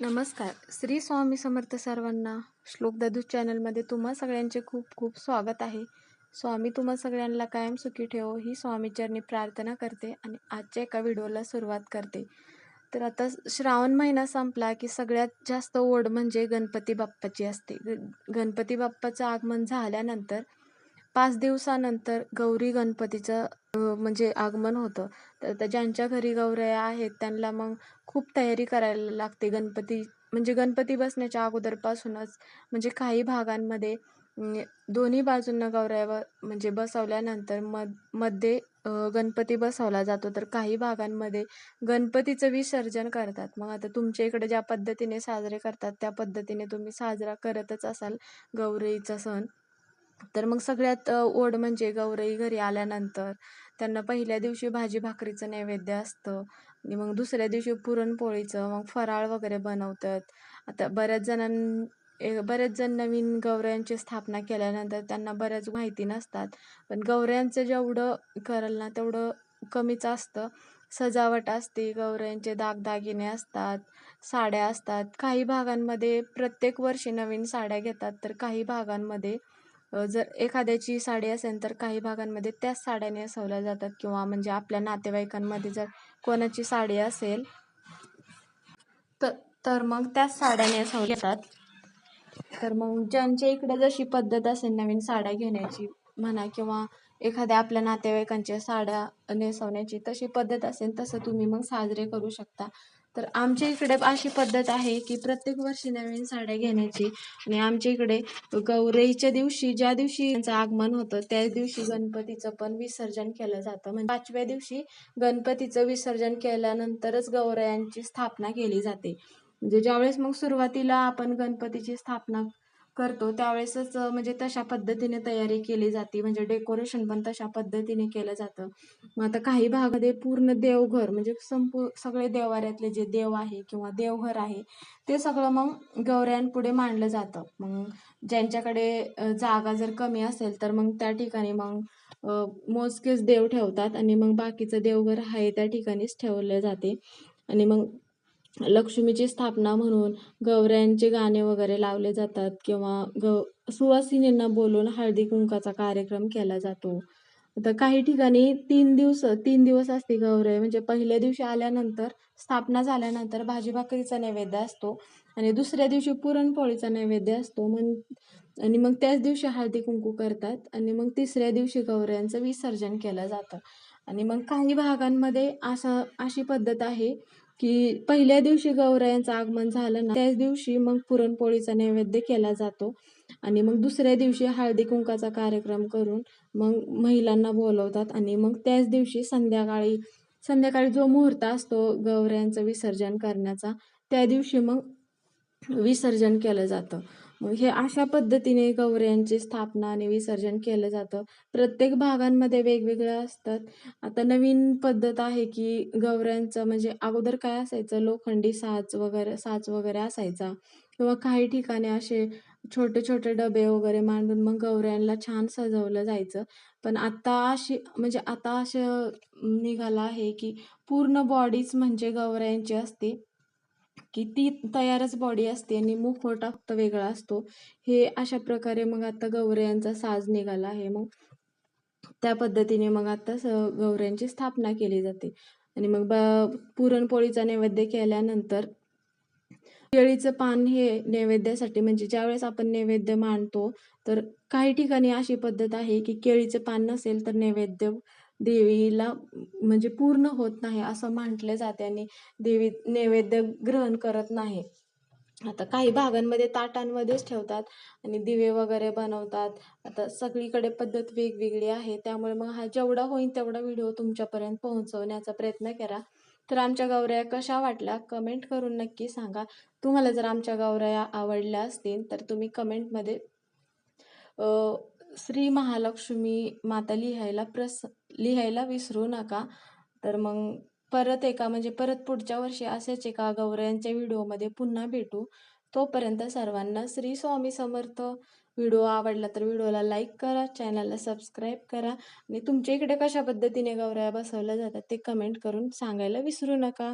नमस्कार. श्री स्वामी समर्थ सर्वांना श्लोक दादू चॅनलमध्ये तुम्हा सगळ्यांचे खूप खूप स्वागत आहे. स्वामी तुम्हा सगळ्यांना कायम सुखी ठेवो ही स्वामीचरणी प्रार्थना करते आणि आजच्या एका व्हिडिओला सुरुवात करते. तर आता श्रावण महिना संपला की सगळ्यात जास्त ओढ म्हणजे गणपती बाप्पाची असते. ग गणपती बाप्पाचं आगमन झाल्यानंतर पाच दिवसानंतर गौरी गणपतीचं म्हणजे आगमन होतं. तर ज्यांच्या घरी गौऱ्या आहेत त्यांना मग खूप तयारी करायला लागते. गणपती म्हणजे गणपती बसण्याच्या अगोदरपासूनच म्हणजे काही भागांमध्ये दोन्ही बाजूंना गौऱ्यावर म्हणजे बसवल्यानंतर मधमध्ये गणपती बसवला जातो. तर काही भागांमध्ये गणपतीचं विसर्जन करतात. मग आता तुमच्या इकडे ज्या पद्धतीने साजरे करतात त्या पद्धतीने तुम्ही साजरा करतच असाल गौरीचा सण. तर मग सगळ्यात ओढ म्हणजे गौरई घरी आल्यानंतर त्यांना पहिल्या दिवशी भाजी भाकरीचं नैवेद्य असतं. आणि मग दुसऱ्या दिवशी पुरणपोळीचं मग फराळ वगैरे बनवतात. आता बऱ्याच जणां बरेच जण नवीन गौऱ्यांची स्थापना केल्यानंतर त्यांना बऱ्याच माहिती नसतात. पण गौऱ्यांचं जेवढं कराल ना तेवढं कमीच असतं. सजावट असते गौऱ्यांचे दागदागिने असतात साड्या असतात. काही भागांमध्ये प्रत्येक वर्षी नवीन साड्या घेतात तर काही भागांमध्ये जर एखाद्याची साडी असेल तर काही भागांमध्ये त्याच साड्या नेसवल्या जातात किंवा म्हणजे आपल्या नातेवाईकांमध्ये जर कोणाची साडी असेल तर तर मग त्याच साड्या नेसवल्या जातात. तर मग ज्यांच्या इकडे जशी पद्धत असेल नवीन साड्या घेण्याची म्हणा किंवा एखाद्या आपल्या नातेवाईकांच्या साड्या नेसवण्याची तशी पद्धत असेल तसं तुम्ही मग साजरे करू शकता. तर आमच्या इकडे अशी पद्धत आहे की प्रत्येक वर्षी नवीन साड्या घेण्याची आणि आमच्या इकडे गौरईच्या दिवशी ज्या दिवशी त्यांचं आगमन होतं त्या दिवशी गणपतीचं पण विसर्जन केलं जातं. म्हणजे पाचव्या दिवशी गणपतीचं विसर्जन केल्यानंतरच गौरयांची स्थापना केली जाते. म्हणजे ज्यावेळेस मग सुरुवातीला आपण गणपतीची स्थापना करतो त्यावेळेसच म्हणजे तशा पद्धतीने तयारी केली जाते. म्हणजे डेकोरेशन पण तशा पद्धतीने केलं जातं. मग आता काही भागामध्ये पूर्ण देवघर म्हणजे संपू सगळे देवाऱ्यातले जे देव आहे किंवा देवघर आहे ते सगळं मग गौऱ्यांपुढे मांडलं जातं. मग ज्यांच्याकडे जागा जर कमी असेल तर मग त्या ठिकाणी मग मोजकेच देव ठेवतात आणि मग बाकीचं देवघर आहे त्या ठिकाणीच ठेवले जाते. आणि मग लक्ष्मीची स्थापना म्हणून गवऱ्यांचे गाणे वगैरे लावले जातात किंवा ग सुवासिनींना बोलून हळदी कुंकाचा कार्यक्रम केला जातो. आता काही ठिकाणी तीन दिवस तीन दिवस असते गौरे. म्हणजे पहिल्या दिवशी आल्यानंतर स्थापना झाल्यानंतर भाजी भाकरीचा नैवेद्य असतो आणि दुसऱ्या दिवशी पुरणपोळीचा नैवेद्य असतो. मग आणि मग त्याच दिवशी हळदी कुंकू करतात आणि मग तिसऱ्या दिवशी गौऱ्यांचं विसर्जन केलं जातं. आणि मग काही भागांमध्ये असं अशी पद्धत आहे की पहिल्या दिवशी गौरायांचं आगमन झालं ना त्याच दिवशी मग पुरणपोळीचा नैवेद्य केला जातो. आणि मग दुसऱ्या दिवशी हळदी कुंकाचा कार्यक्रम करून मग महिलांना बोलवतात आणि मग त्याच दिवशी संध्याकाळी संध्याकाळी जो मुहूर्त असतो गौऱ्यांचं विसर्जन करण्याचा त्या दिवशी मग विसर्जन केलं जातं. मग हे अशा पद्धतीने गौऱ्यांची स्थापना आणि विसर्जन केलं जातं. प्रत्येक भागांमध्ये वेगवेगळ्या असतात. आता नवीन पद्धत आहे की गौऱ्यांचं म्हणजे अगोदर काय असायचं? लोखंडी साच वगैरे साच वगैरे असायचा. किंवा काही ठिकाणी असे छोटे छोटे डबे वगैरे मांडून मग गौऱ्यांना छान सजवलं जायचं. पण आता अशी म्हणजे आता असं निघालं आहे की पूर्ण बॉडीच म्हणजे गौऱ्यांची असते. की ती तयारच बॉडी असते आणि मुखवटा फक्त वेगळा असतो. हे अशा प्रकारे मग आता गौऱ्यांचा साज निघाला आहे. मग त्या पद्धतीने मग आता स गौऱ्यांची स्थापना केली जाते. आणि मग ब पुरणपोळीचा नैवेद्य केल्यानंतर केळीचं पान हे नैवेद्यासाठी म्हणजे ज्यावेळेस आपण नैवेद्य मांडतो तर काही ठिकाणी अशी पद्धत आहे की केळीचं पान नसेल तर नैवेद्य देवीला म्हणजे पूर्ण होत नाही असं म्हटलं जाते आणि देवी नैवेद्य ग्रहण करत नाही. आता काही भागांमध्ये ताटांमध्येच ठेवतात आणि दिवे वगैरे बनवतात. आता सगळीकडे पद्धत वेगवेगळी आहे. त्यामुळे मग हा जेवढा होईल तेवढा व्हिडिओ तुमच्यापर्यंत पोहोचवण्याचा प्रयत्न करा. तर आमच्या गौऱ्या कशा वाटल्या कमेंट करून नक्की सांगा. तुम्हाला जर आमच्या गौऱ्या आवडल्या असतील तर तुम्ही कमेंटमध्ये श्री महालक्ष्मी माता लिहायला प्रस लिहायला विसरू नका. तर मग परत एका म्हणजे परत पुढच्या वर्षी असेच एका गौऱ्यांच्या व्हिडिओमध्ये पुन्हा भेटू. तोपर्यंत सर्वांना श्री स्वामी समर्थ. व्हिडिओ आवडला तर व्हिडिओला लाईक करा चॅनलला सबस्क्राईब करा आणि तुमच्या इकडे कशा पद्धतीने गौऱ्या बसवल्या जातात ते कमेंट करून सांगायला विसरू नका.